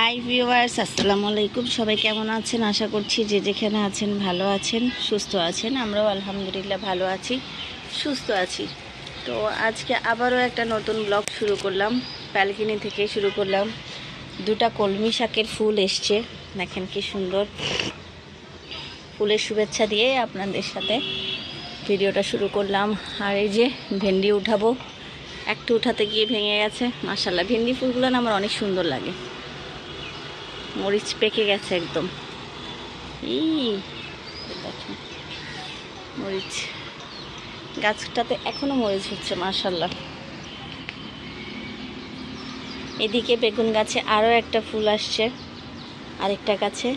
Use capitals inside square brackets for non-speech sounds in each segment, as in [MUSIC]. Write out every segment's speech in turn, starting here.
Hi viewers আসসালামু আলাইকুম। সবাই কেমন আছেন? আশা করছি যে যেখানে আছেন, ভালো আছেন, সুস্থ আছেন। আমরাও আলহামদুলিল্লাহ ভালো আছি, সুস্থ আছি। তো আজকে আবারও একটা নতুন ব্লগ শুরু করলাম। ব্যালকনি থেকে শুরু করলাম। দুটা কলমি শাকের ফুল এসছে। দেখেন কি সুন্দর। ফুলের শুভেচ্ছা দিয়ে আপনাদের সাথে ভিডিওটা শুরু করলাম। আর এই যে ভেন্ডি উঠাবো। একটু উঠাতে গিয়ে ভেঙে গেছে। মাসাল্লাহ ভেন্ডি ফুলগুলো না আমার অনেক সুন্দর লাগে। মরিচ পেকে গেছে একদম। ই মরিচ। গাছটাতে এখনও মরিচ হচ্ছে মাশাল্লাহ এদিকে বেগুন গাছে আরও একটা ফুল আসছে, আরেকটা গাছে।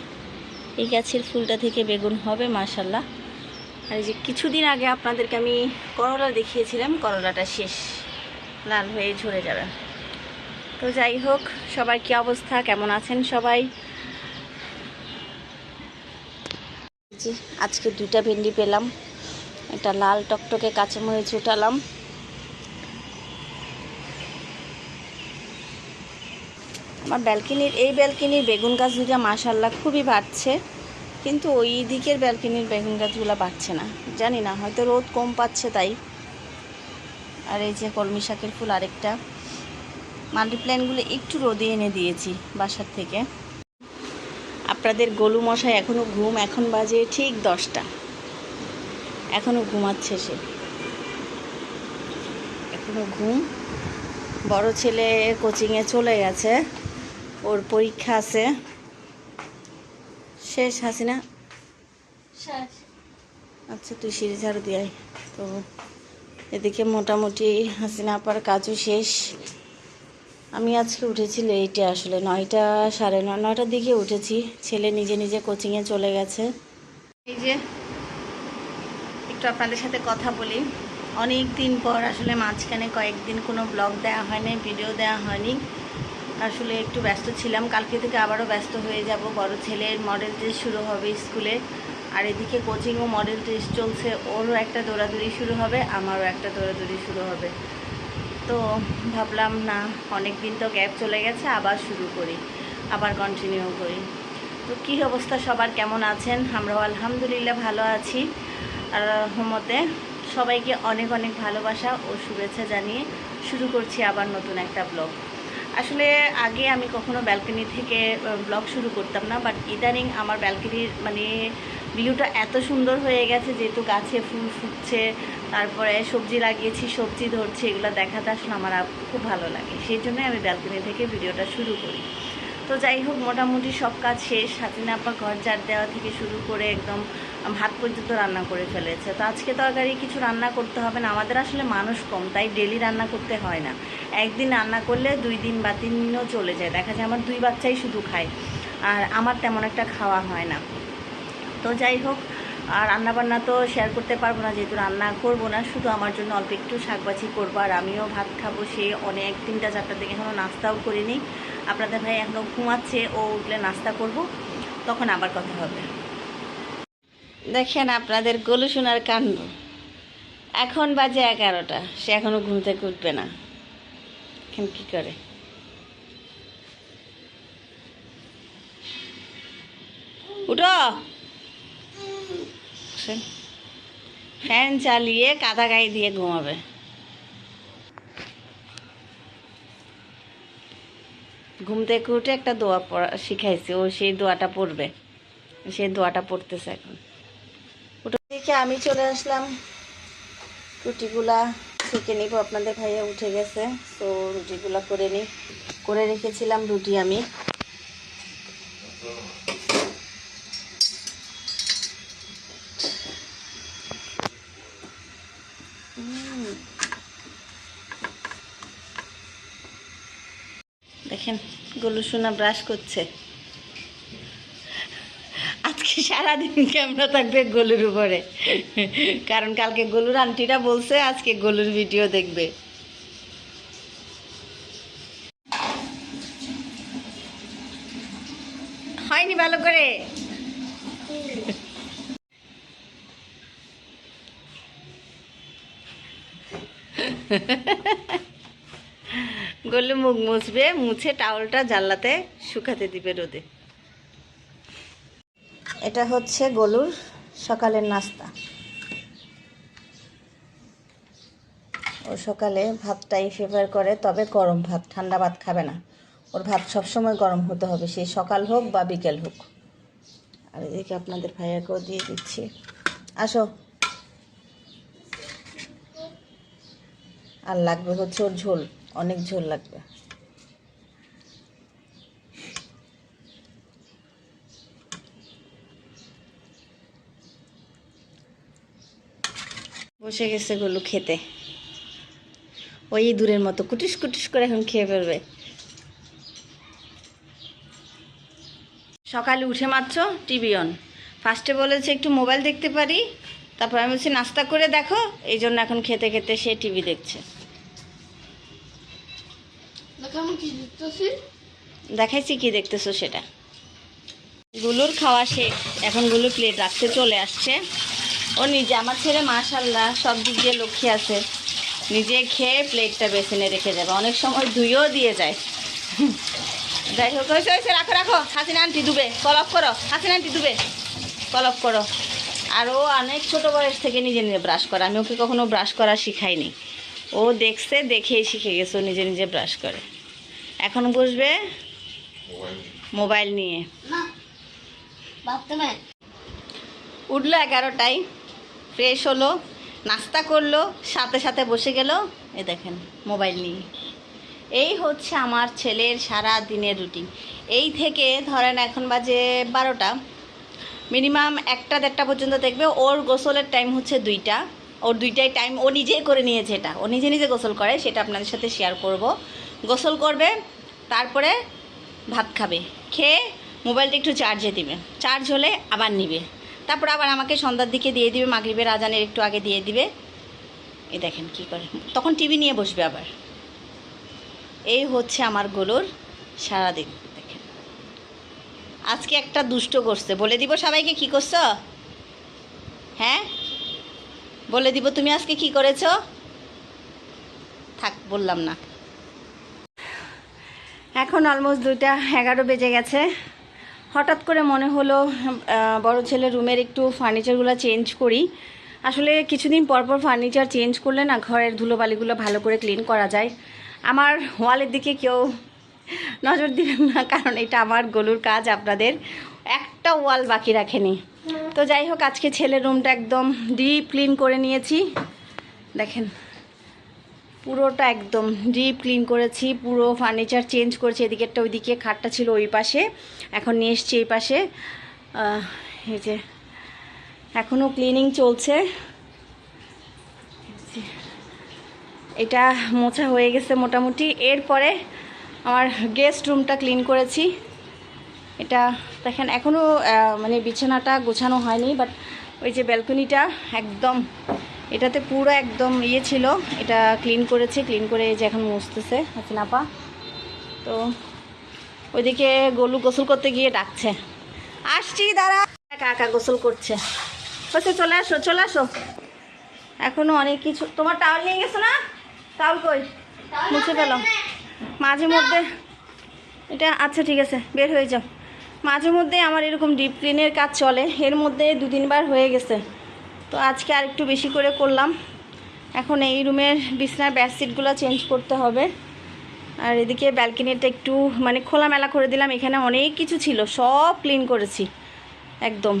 এই গাছের ফুলটা থেকে বেগুন হবে মাশাল্লাহ আর এই যে কিছুদিন আগে আপনাদেরকে আমি করলা দেখিয়েছিলাম, করলাটা শেষ, লাল হয়ে ঝরে যাবে। তো যাই হোক, সবার কি অবস্থা? কেমন আছেন সবাই? আজকে দুইটা ভেন্ডি পেলাম। একটা লাল টকটকে কাঁচামরিচ উঠালাম। আমার ব্যালকনির এই ব্যালকনির বেগুন গাছ মাশাল্লাহ খুবই বাড়ছে, কিন্তু ওই দিকের ব্যালকনির বেগুন গাছগুলো বাড়ছে না। জানি না, হয়তো রোদ কম পাচ্ছে তাই। আর এই যে কলমি শাকের ফুল আরেকটা। মাল্টি প্ল্যানগুলো একটু রোদে এনে দিয়েছি বাসার থেকে। আপনাদের গলু মশাই এখনও ঘুম এখন বাজে ঠিক দশটা। এখনও ঘুমাচ্ছে সে। এখনও ঘুম। বড় ছেলে কোচিংয়ে চলে গেছে। ওর পরীক্ষা আছে। শেষ হাসিনা? আচ্ছা তুই সিঁড়ি ঝাড়ু দিয়ে। তো এদিকে মোটামুটি হাসিনা আপার কাজও শেষ। আমি আজকে উঠেছি লেটে আসলে। নয়টা সাড়ে নয় নয়টার দিকে উঠেছি। ছেলে নিজে নিজে কোচিংয়ে চলে গেছে। এই যে, একটু আপনাদের সাথে কথা বলি। অনেক দিন পর আসলে মাঝখানে কয়েকদিন কোনো ব্লগ দেওয়া হয়নি ভিডিও দেওয়া হয়নি। আসলে একটু ব্যস্ত ছিলাম। কালকে থেকে আবারও ব্যস্ত হয়ে যাব। বড় ছেলের মডেল টেস্ট শুরু হবে স্কুলে। আর এদিকে কোচিংও মডেল টেস্ট চলছে। ওরও একটা দৌড়াদৌড়ি শুরু হবে, আমারও একটা দৌড়াদৌড়ি শুরু হবে। তো ভাবলাম না অনেক দিন তো গ্যাপ চলে গেছে, আবার শুরু করি, আবার কন্টিনিউ করি। তো কী অবস্থা সবার? কেমন আছেন? আমরাও আলহামদুলিল্লাহ ভালো আছি। আর রহমতে সবাইকে অনেক অনেক ভালোবাসা ও শুভেচ্ছা জানিয়ে শুরু করছি আবার নতুন একটা ব্লগ আসলে আগে আমি কখনো ব্যালকনি থেকে ব্লগ শুরু করতাম না বাট ইদানিং আমার ব্যালকনির মানে ভিউটা এত সুন্দর হয়ে গেছে, যেহেতু গাছে ফুল ফুটছে, তারপরে সবজি লাগিয়েছি, সবজি ধরছে, এগুলো দেখাতে আসলে আমার খুব ভালো লাগে। সেই জন্যই আমি ব্যালকনি থেকে ভিডিওটা শুরু করি। তো যাই হোক, মোটামুটি সব কাজ শেষ। হাতিনা আপা ঘর ঝাড় দেওয়া থেকে শুরু করে একদম ভাত পর্যন্ত রান্না করে ফেলেছে। তো আজকে তরকারি কিছু রান্না করতে হবে না, আমাদের আসলে মানুষ কম, তাই ডেলি রান্না করতে হয় না। একদিন রান্না করলে দুই দিন বা তিন দিনও চলে যায়। দেখা যায় আমার দুই বাচ্চাই শুধু খায়, আর আমার তেমন একটা খাওয়া হয় না। তো যাই হোক, আর রান্নাবান্না তো শেয়ার করতে পারব না, যেহেতু রান্না করব না, শুধু আমার জন্য অল্প একটু শাকবাজি করব, আর আমিও ভাত খাব, সে অনেক তিনটা চারটার দিকে এখনও নাস্তাও করিনি। আপনাদের ভাই এখনও ঘুমাচ্ছে, ও উঠলে নাস্তা করব, তখন আবার কথা হবে। দেখেন আপনাদের গলু শোনার কাণ্ড। এখন বাজে এগারোটা, সে এখনও ঘুম থেকে উঠবে না। এখন কী করে? উঠো! শোন। ফ্যান চালিয়ে কাদা গায়ে দিয়ে ঘুমাবে। ঘুম থেকে উঠে একটা দোয়া পড়া শিখাইছে, ও সেই দোয়াটা পড়বে। সেই দোয়াটা পড়তেছে এখন। ওটা দেখে আমি চলে আসলাম। রুটিগুলা সেঁকে নিব, আপনাদের ভাইয়া উঠে গেছে। তো রুটিগুলা করে নিই করে রেখেছিলাম রুটি আমি। দেখেন গলু ব্রাশ করছে। আজকে সারাদিন ক্যামেরা থাকবে গলুর উপরে। কারণ কালকে গলুর আন্টিটা বলছে, আজকে গলুর ভিডিও দেখবে। হয়নি ভালো করে? [LAUGHS] গলু মুখ মুছবে, মুছে টাওয়ালটা জানলাতে শুকাতে দিবে রোদে। এটা হচ্ছে গলুর সকালের নাস্তা। ও সকালে ভাতটাই ফেভার করে, তবে গরম ভাত, ঠান্ডা ভাত খাবে না। ওর ভাত সবসময় গরম হতে হবে সেই সকাল হোক বা বিকেল হোক। আর এদিকে আপনাদের ভাইয়াকেও দিয়ে দিচ্ছি। আসো। আর লাগবে হচ্ছে ওর ঝোল। অনেক ঝোল লাগবে। বসে গেছে গুলো খেতে। ওই দূরের মতো কুটিস কুটিস করে এখন খেয়ে ফেলবে। সকালে উঠে মাত্র টিভি অন। ফার্স্টে বলেছে একটু মোবাইল দেখতে পারি, তারপর আমি বলছি, নাস্তা করে দেখো। এই জন্য এখন খেতে খেতে সে টিভি দেখছে। দেখাইছি কি দেখতেছো সেটা। গুলুর খাওয়া শেষ। এখন গুলু প্লেট রাখতে চলে আসছে। ও নিজে, আমার ছেলে মাশাল্লাহ সব দিক দিয়ে লক্ষ্মী আছে। নিজে খেয়ে প্লেটটা বেসিনে রেখে যাবে। অনেক সময় ধুয়েও দিয়ে যায়। যাই হোক রাখো রাখো। হাসিনা আন্টি ডুবে কলপ করো। হাসিনা আন্টি ডুবে কলপ করো। আর ও অনেক ছোট বয়স থেকে নিজে নিজে ব্রাশ করে। আমি ওকে কখনো ব্রাশ করা শিখাইনি। ও দেখছে দেখেই শিখে গেছে নিজে নিজে ব্রাশ করে। এখন বসবে মোবাইল নিয়ে। না উঠল এগারোটায় ফ্রেশ হলো নাস্তা করল সাথে সাথে বসে গেল। এ দেখেন মোবাইল নিয়ে। এই হচ্ছে আমার ছেলের সারা দিনের রুটিন এই থেকে ধরেন এখন বাজে বারোটা। মিনিমাম একটা দেড়টা পর্যন্ত দেখবে ওর গোসলের টাইম হচ্ছে দুইটা। ওর দুইটাই টাইম ও নিজেই করে নিয়েছে এটা। ও নিজে নিজে গোসল করে সেটা আপনাদের সাথে শেয়ার করব। গোসল করবে, তারপরে ভাত খাবে। খেয়ে মোবাইলটা একটু চার্জে দিবে। চার্জ হলে আবার নিবে। তারপর আবার আমাকে সন্ধ্যার দিকে দিয়ে দিবে, মাগরিবের আজানের একটু আগে দিয়ে দিবে। এ দেখেন কি করে। তখন টিভি নিয়ে বসবে আবার। এই হচ্ছে আমার গরুর সারাদিন। দেখেন। আজকে একটা দুষ্ট করছে। বলে দিব সবাইকে কি করছ? হ্যাঁ? বলে দিব, তুমি আজকে কি করেছ? থাক, বললাম না। এখন অলমোস্ট দুইটা, এগারো বেজে গেছে। হঠাৎ করে মনে হলো বড় ছেলের রুমের একটু ফার্নিচারগুলো চেঞ্জ করি। আসলে কিছুদিন পর পর ফার্নিচার চেঞ্জ করলে না ঘরের ধুলোবালিগুলো ভালো করে ক্লিন করা যায়। আমার ওয়ালের দিকে কেউ নজর দিবেন না, কারণ এটা আমার গলুর কাজ আপনাদের। একটা ওয়াল বাকি রাখেনি। তো যাই হোক, আজকে ছেলের রুমটা একদম ডিপ ক্লিন করে নিয়েছি। দেখেন। পুরোটা একদম ডিপ ক্লিন করেছি, পুরো ফার্নিচার চেঞ্জ করেছি, এদিকেরটা ওইদিকে খাটটা ছিল ওই পাশে। এখন নিয়ে এসছি এই পাশে। এই যে এখনও ক্লিনিং চলছে। এটা মোছা হয়ে গেছে মোটামুটি। এরপরে আমার গেস্ট রুমটা ক্লিন করেছি। এটা দেখেন এখনও মানে বিছানাটা গোছানো হয়নি বাট ওই যে ব্যালকনিটা একদম এটাতে পুরো একদম ইয়ে ছিল। এটা ক্লিন করেছি ক্লিন করে এই যে এখন মুছতেছে হাসিনাপা তো ওইদিকে গলু গোসল করতে গিয়ে ডাকছে। আসছি, দাঁড়া। কাকা গোসল করছে। বলছে, চলে আসো চলে আসো। এখনও অনেক কিছু তোমার টাওয়াল নিয়ে গেছো না? টাওয়াল কই? মুছে পেলাম মাঝে মধ্যে এটা আচ্ছা ঠিক আছে, বের হয়ে যাও। মাঝে মধ্যে আমার এরকম ডিপ ক্লিনের কাজ চলে। এর মধ্যে দু তিনবার হয়ে গেছে। তো আজকে আর একটু বেশি করে করলাম। এখন এই রুমের বিছনার বেডশিটগুলো চেঞ্জ করতে হবে। আর এদিকে ব্যালকনিটা একটু মানে খোলামেলা করে দিলাম। এখানে অনেক কিছু ছিল, সব ক্লিন করেছি, একদম।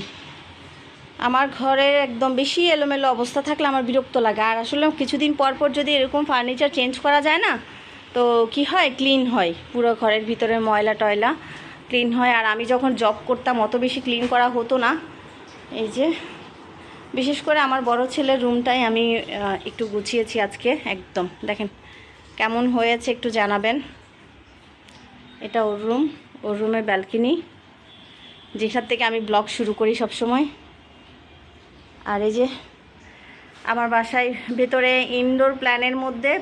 আমার ঘরে একদম বেশি এলোমেলো অবস্থা থাকলে আমার বিরক্ত লাগে। আর আসলে কিছুদিন পর পর যদি এরকম ফার্নিচার চেঞ্জ করা যায় না, তো কি হয়? ক্লিন হয়, পুরো ঘরের ভিতরে ময়লা টয়লা ক্লিন হয়। আর আমি যখন জব করতাম, অত বেশি ক্লিন করা হতো না। এই যে বিশেষ করে আমার বড় ছেলের রুমটাই আমি একটু গুছিয়েছি আজকে, একদম। দেখেন কেমন হয়েছে একটু জানাবেন। এটা ওর রুম, ওর রুমের ব্যালকনি, যেখান থেকে আমি ব্লগ শুরু করি সব সময় আর এই যে আমার বাসায় ভেতরে ইনডোর প্ল্যানের মধ্যে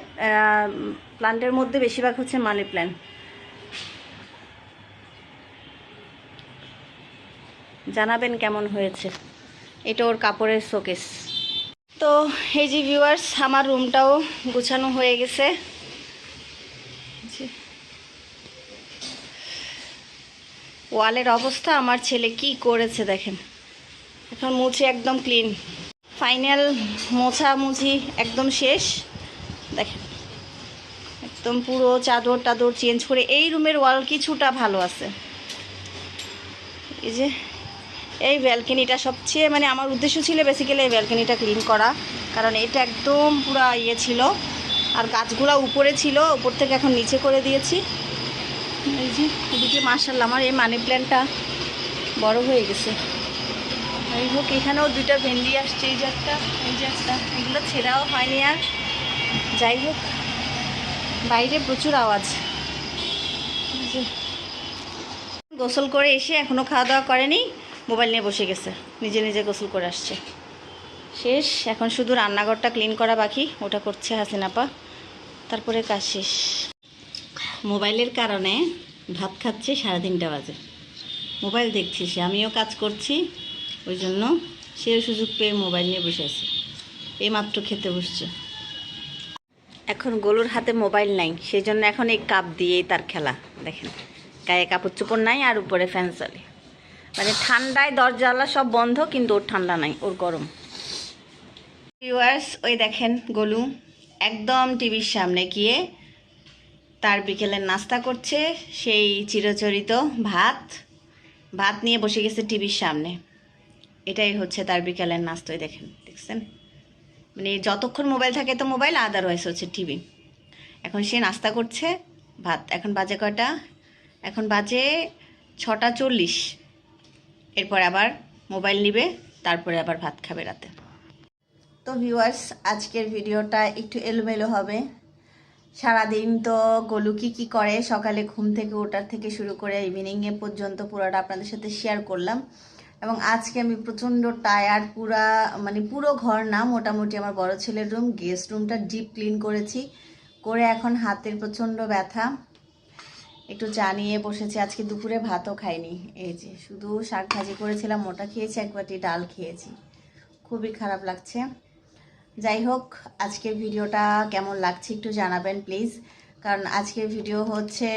প্ল্যান্টের মধ্যে বেশিরভাগ হচ্ছে মানি প্ল্যান জানাবেন কেমন হয়েছে। এটা ওর কাপড়ের শোকেস। তো এই যে ভিউয়ার্স আমার রুমটাও গুছানো হয়ে গেছে। ওয়ালের অবস্থা, আমার ছেলে কি করেছে দেখেন। এখন মুছে একদম ক্লিন ফাইনাল মোছা মুছি একদম শেষ। দেখেন, একদম পুরো চাদর টাদর চেঞ্জ করে এই রুমের ওয়াল কিছুটা ভালো আছে। এই যে এই ব্যালকনিটা সবচেয়ে মানে আমার উদ্দেশ্য ছিল বেসিক্যালি এই ব্যালকনিটা ক্লিন করা। কারণ এটা একদম পুরো ইয়ে ছিল। আর গাছগুলো উপরে ছিল, উপর থেকে এখন নিচে করে দিয়েছি। এই যে, এদিকে মার্শাল আমার এই মানি প্ল্যান্টটা বড় হয়ে গেছে। যাই হোক, এখানেও দুইটা ভেন্ডি আসছে, এই যে একটা, এই যে একটা। এগুলো ছেঁড়াও হয়নি আর। যাই হোক, বাইরে প্রচুর আওয়াজ। গোসল করে এসে এখনও খাওয়া দাওয়া করেনি। মোবাইল নিয়ে বসে গেছে। নিজে নিজে গোসল করে আসছে। শেষ, এখন শুধু রান্নাঘরটা ক্লিন করা বাকি, ওটা করছে হাসিনাপা তারপরে কাজ শেষ। মোবাইলের কারণে ভাত খাচ্ছে সাড়ে তিনটা বাজে। মোবাইল দেখছি সে, আমিও কাজ করছি, ওই জন্য সেও সুযোগ পেয়ে মোবাইল নিয়ে বসে আছে। এই মাত্র খেতে বসছে। এখন গোলুর হাতে মোবাইল নাই, সেই জন্য এখন এই কাপ দিয়েই তার খেলা, দেখেন। গায়ে কাপড় চোপড় নাই আর উপরে ফ্যান চলে। মানে ঠান্ডায় দরজালা সব বন্ধ, কিন্তু ওর ঠান্ডা নাই, ওর গরম। ভিউয়ার্স ওই দেখেন গোলু, একদম টিভির সামনে গিয়ে তার বিকেলের নাস্তা করছে সেই চিরচরিত ভাত ভাত নিয়ে বসে গেছে টিভির সামনে। এটাই হচ্ছে তার বিকেলের নাস্তায় দেখেন, দেখছেন? মানে যতক্ষণ মোবাইল থাকে তো মোবাইল আদারওয়াইজ হচ্ছে টিভি। এখন সে নাস্তা করছে, ভাত, এখন বাজে কয়টা? এখন বাজে ছটা চল্লিশ। এরপর আবার মোবাইল নিবে, তারপরে আবার ভাত খাবে রাতে। তো ভিউয়ার্স আজকের ভিডিওটা একটু এলোমেলো হবে। সারাদিন তো গোলু কি কী করে? সকালে ঘুম থেকে ওঠার থেকে শুরু করে ইভিনিংয়ে পর্যন্ত পুরোটা আপনাদের সাথে শেয়ার করলাম। এবং আজকে আমি প্রচণ্ড টায়ার্ড পুরা মানে পুরো ঘর না, মোটামুটি আমার বড় ছেলের রুম গেস্ট রুমটা ডিপ ক্লিন করেছি। করে এখন হাতের প্রচণ্ড ব্যথা। একটু চা নিয়ে বসেছি, আজকে দুপুরে ভাতও খাইনি। এই যে শুধু শাক ভাজি করেছিলাম ওটা খেয়েছি, এক বাটি ডাল খেয়েছি। খুবই খারাপ লাগছে। যাই হোক, আজকের ভিডিওটা কেমন লাগছে একটু জানাবেন, প্লিজ। কারণ আজকের ভিডিও হচ্ছে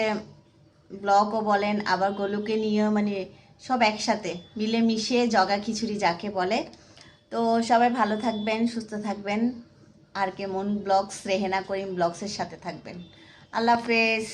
ব্লগও বলেন, আবার গোলুকে নিয়ে মানে সব একসাথে, মিলেমিশে জগা খিচুড়ি যাকে বলে। তো সবাই ভালো থাকবেন, সুস্থ থাকবেন। আর কেমন ব্লগস, রেহেনা করিম ব্লগসের সাথে থাকবেন। আল্লাহ হাফেজ।